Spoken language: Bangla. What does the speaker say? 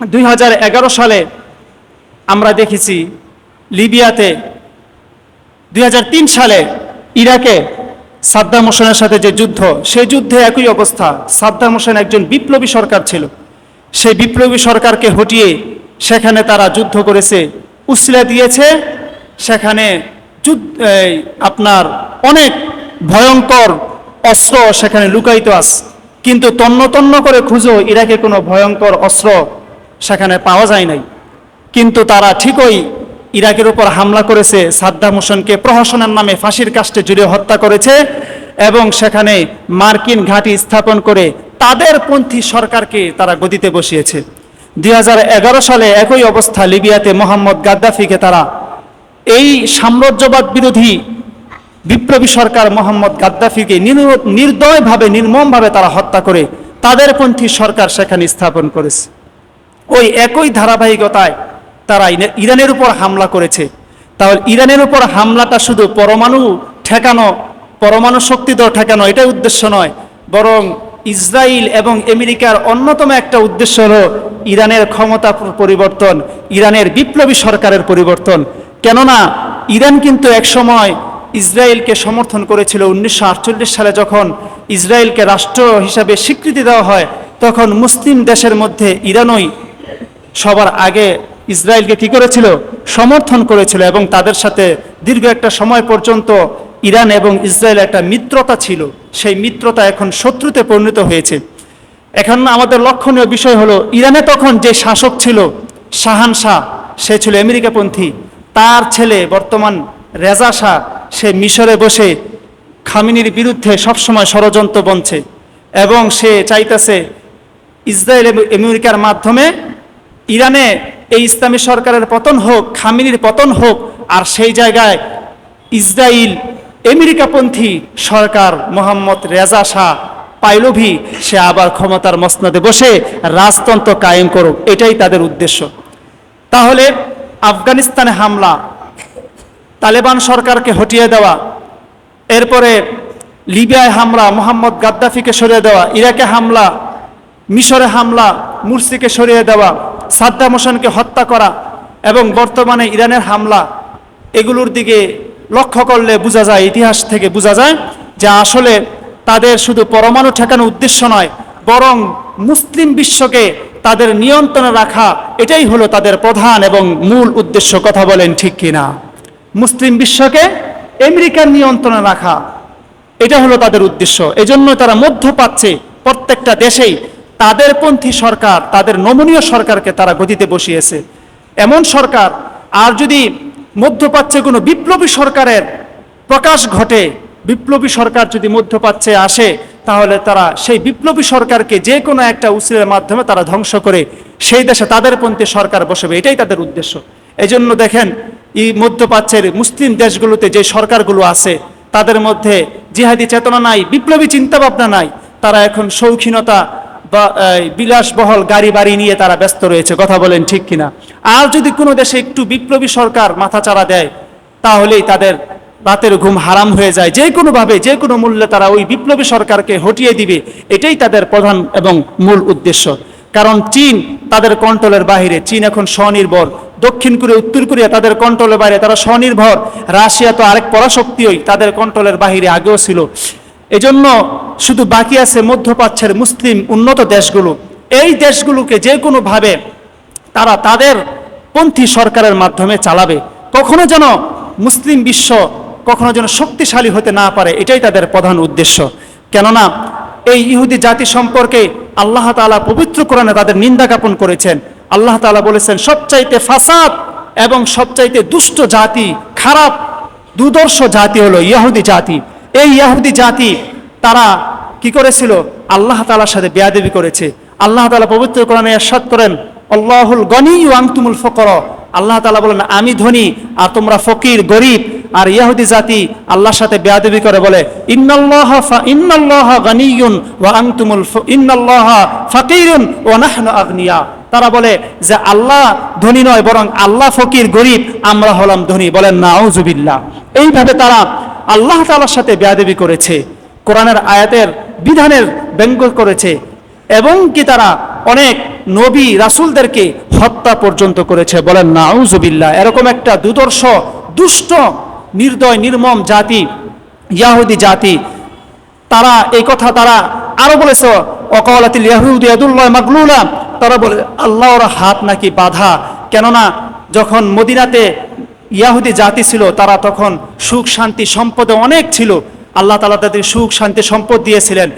দুই হাজার এগারো সালে আমরা দেখেছি লিবিয়াতে দুই হাজার তিন সালে ইরাকে সাদ্দাম হোসেনের সাথে যে যুদ্ধ সেই যুদ্ধে একই অবস্থা। সাদ্দাম হোসেন একজন বিপ্লবী সরকার ছিল। সেই বিপ্লবী সরকারকে হটিয়ে সেখানে তারা যুদ্ধ করেছে, উসলে দিয়েছে। সেখানে আপনার অনেক ভয়ঙ্কর অস্ত্র সেখানে লুকায়িত আছে। কিন্তু তন্ন তন্ন করে খুঁজো, ইরাকে কোনো ভয়ঙ্কর অস্ত্র সেখানে পাওয়া যায় নাই। কিন্তু তারা ঠিকই ইরাকের উপর হামলা করেছে। সাদ্দাম হোসেনকে প্রহসনের নামে ফাঁসির কাস্টে জুড়ে হত্যা করেছে এবং সেখানে মার্কিন ঘাঁটি স্থাপন করে তাদের পন্থী সরকারকে তারা গদিতে বসিয়েছে। দুই হাজার এগারো সালে একই অবস্থা লিবিয়াতে মোহাম্মদ গাদ্দাফিকে তারা এই সাম্রাজ্যবাদ বিরোধী বিপ্লবী সরকার মোহাম্মদ গাদ্দাফিকে নির- নির্দয়ভাবে, নির্মমভাবে তারা হত্যা করে তাদের পন্থী সরকার সেখানে স্থাপন করেছে। ওই একই ধারাবাহিকতায় তারা ইরানের উপর হামলা করেছে। তাহলে ইরানের উপর হামলাটা শুধু পরমাণু ঠেকানো, পরমাণু শক্তি তো ঠেকানো, এটাই উদ্দেশ্য নয়। বরং ইসরায়েল এবং আমেরিকার অন্যতম একটা উদ্দেশ্য হল ইরানের ক্ষমতা পরিবর্তন, ইরানের বিপ্লবী সরকারের পরিবর্তন। কেননা ইরান কিন্তু একসময় ইসরায়েলকে সমর্থন করেছিল উনিশশো আটচল্লিশ সালে যখন ইসরায়েলকে রাষ্ট্র হিসাবে স্বীকৃতি দেওয়া হয়, তখন মুসলিম দেশের মধ্যে ইরানই সবার আগে ইসরায়েলকে কি করেছিল? সমর্থন করেছিল এবং তাদের সাথে দীর্ঘ একটা সময় পর্যন্ত ইরান এবং ইসরায়েল একটা মিত্রতা ছিল। সেই মিত্রতা এখন শত্রুতে পরিণত হয়েছে। এখন আমাদের লক্ষণীয় বিষয় হলো, ইরানে তখন যে শাসক ছিল, শাহান শাহ, সে ছিল আমেরিকাপন্থী। তার ছেলে, বর্তমান রেজা শাহ, সে মিশরে বসে খামিনির বিরুদ্ধে সবসময় ষড়যন্ত্র বনছে এবং সে চাইতেছে ইসরায়েল এবং আমেরিকার মাধ্যমে ইরানে এই ইসলামী সরকারের পতন হোক, খামিনির পতন হোক, আর সেই জায়গায় ইসরায়েল আমেরিকাপন্থী সরকার মোহাম্মদ রেজা শাহ পাইলভি, সে আবার ক্ষমতার মসনদে বসে রাজতন্ত্র কায়েম করুক, এটাই তাদের উদ্দেশ্য। তাহলে আফগানিস্তানে হামলা, তালেবান সরকারকে হটিয়ে দেওয়া, এরপরে লিবিয়ায় হামলা, মোহাম্মদ গাদ্দাফিকে সরিয়ে দেওয়া, ইরাকে হামলা, মিশরে হামলা, মুরসিকে সরিয়ে দেওয়া সাদ্দাম হোসেনকে হত্যা করা এবং বর্তমানে ইরানের হামলা, এগুলোর দিকে লক্ষ্য করলে বোঝা যায়, ইতিহাস থেকে বোঝা যায় যে আসলে তাদের শুধু পরমাণু ঠেকানোর উদ্দেশ্য নয়, বরং মুসলিম বিশ্বকে তাদের নিয়ন্ত্রণে রাখা এটাই হলো তাদের প্রধান এবং মূল উদ্দেশ্য। কথা বলেন ঠিক কিনা? মুসলিম বিশ্বকে আমেরিকার নিয়ন্ত্রণে রাখা, এটা হলো তাদের উদ্দেশ্য। এজন্য তারা মধ্যপ্রাচ্যে প্রত্যেকটা দেশেই তাদের পন্থী সরকার তাদের নমনীয় সরকারকে তারা গতিতে বসিয়েছে। এমন সরকার আর যদি মধ্যপ্রাচ্যে কোনো বিপ্লবী সরকারের প্রকাশ ঘটে বিপ্লবী সরকার যদি মধ্যপ্রাচ্যে আসে তাহলে তারা সেই বিপ্লবী সরকারকে যে কোনো একটা উচিলের মাধ্যমে তারা ধ্বংস করে সেই দেশে তাদের পন্থী সরকার বসবে। এটাই তাদের উদ্দেশ্য। এজন্য দেখেন এই মধ্যপ্রাচ্যের মুসলিম দেশগুলোতে যে সরকারগুলো আছে তাদের মধ্যে জিহাদি চেতনা নাই বিপ্লবী চিন্তাভাবনা নাই তারা এখন শৌখিনতা এই, বিলাসবহল গাড়ি বাড়ি নিয়ে তারা ব্যস্ত রয়েছে, কথা বলেন ঠিক কিনা। আর যদি কোনো দেশে একটু বিপ্লবী সরকার মাথাচাড়া দেয়, তাহলেই তাদের রাতের ঘুম হারাম হয়ে যায়। যে কোনোভাবে, যে কোনো মূল্যে তারা ওই বিপ্লবী সরকারকে হটিয়ে দিবে, এটাই তাদের প্রধান এবং মূল উদ্দেশ্য। কারণ চীন তাদের কন্ট্রোলের বাইরে চীন এখন স্বনির্ভর। দক্ষিণ কোরিয়া, উত্তর কোরিয়া তাদের কন্ট্রোলের বাইরে, তারা স্বনির্ভর। রাশিয়া তো আরেক পরাশক্তিই তাদের কন্ট্রোলের বাহিরে আগেও ছিল। এজন্য শুধু বাকি আছে মধ্যপ্রাচ্যের মুসলিম উন্নত দেশগুলো। এই দেশগুলোকে যে কোনোভাবে তারা তাদের পন্থী সরকারের মাধ্যমে চালাবে। কখনো যেন মুসলিম বিশ্ব কখনো যেন শক্তিশালী হতে না পারে, এটাই তাদের প্রধান উদ্দেশ্য। কেননা এই ইহুদি জাতি সম্পর্কে আল্লাহ তাআলা পবিত্র কোরআনে তাদের নিন্দা জ্ঞাপন করেছেন। আল্লাহ তাআলা বলেছেন, সবচাইতে ফাসাদ এবং সবচাইতে দুষ্ট জাতি, খারাপ দুদর্শ জাতি হলো ইয়াহুদি জাতি। এই ইয়াহুদি জাতি, তারা কি করেছিল? আল্লাহ তালার সাথে বেয়াদবি করেছে। আল্লাহ তাআলা পবিত্র কোরআনে এরশাদ করেন, আল্লাহুল গনি আংতুমুল ফকর আল্লাহ তাআলা বলেন, আমি ধনী আর তোমরা ফকির, গরিব। আর ইয়াহুদি জাতি আল্লাহর সাথে বেয়াদবি করে বলে, ইন্নাল্লাহ ইন্নাল্লাহ গানিয়ুন ওয়া আনতুমুল ফ- ইন্নাল্লাহ ফাকিরুন ওয়া নাহনু আগনিয়া। তারা বলে যে, আল্লাহ ধনী নয়, বরং আল্লাহ ফকির, গরিব, আমরা হলাম ধনী। বলেন না নাউজুবিল্লাহ। এইভাবে তারা আল্লাহ তাআলার সাথে বেয়াদবি করেছে, কোরআনের আয়াতের বিধানের ব্যঙ্গ করেছে এবং কি তারা অনেক নবী রাসূলদেরকে হত্যা পর্যন্ত করেছে বলেন না আউজুবিল্লাহ এরকম একটা দুদর্শ দুষ্ট, নির্দয়, নির্মম জাতি, ইয়াহুদি জাতি, তারা এই কথা তারা আরও বলেছে অকালাতিল ইয়াহুদি ইয়াদুল্লাহ মাগলুলা। তারা বলে, আল্লাহর হাত নাকি বাধা। কেননা যখন মদিনাতে ইয়াহুদি জাতি ছিল, তারা তখন সুখ, শান্তি, সম্পদে অনেক ছিল। আল্লাহ তালা তাদের সুখ, শান্তি, সম্পদ দিয়েছিলেন।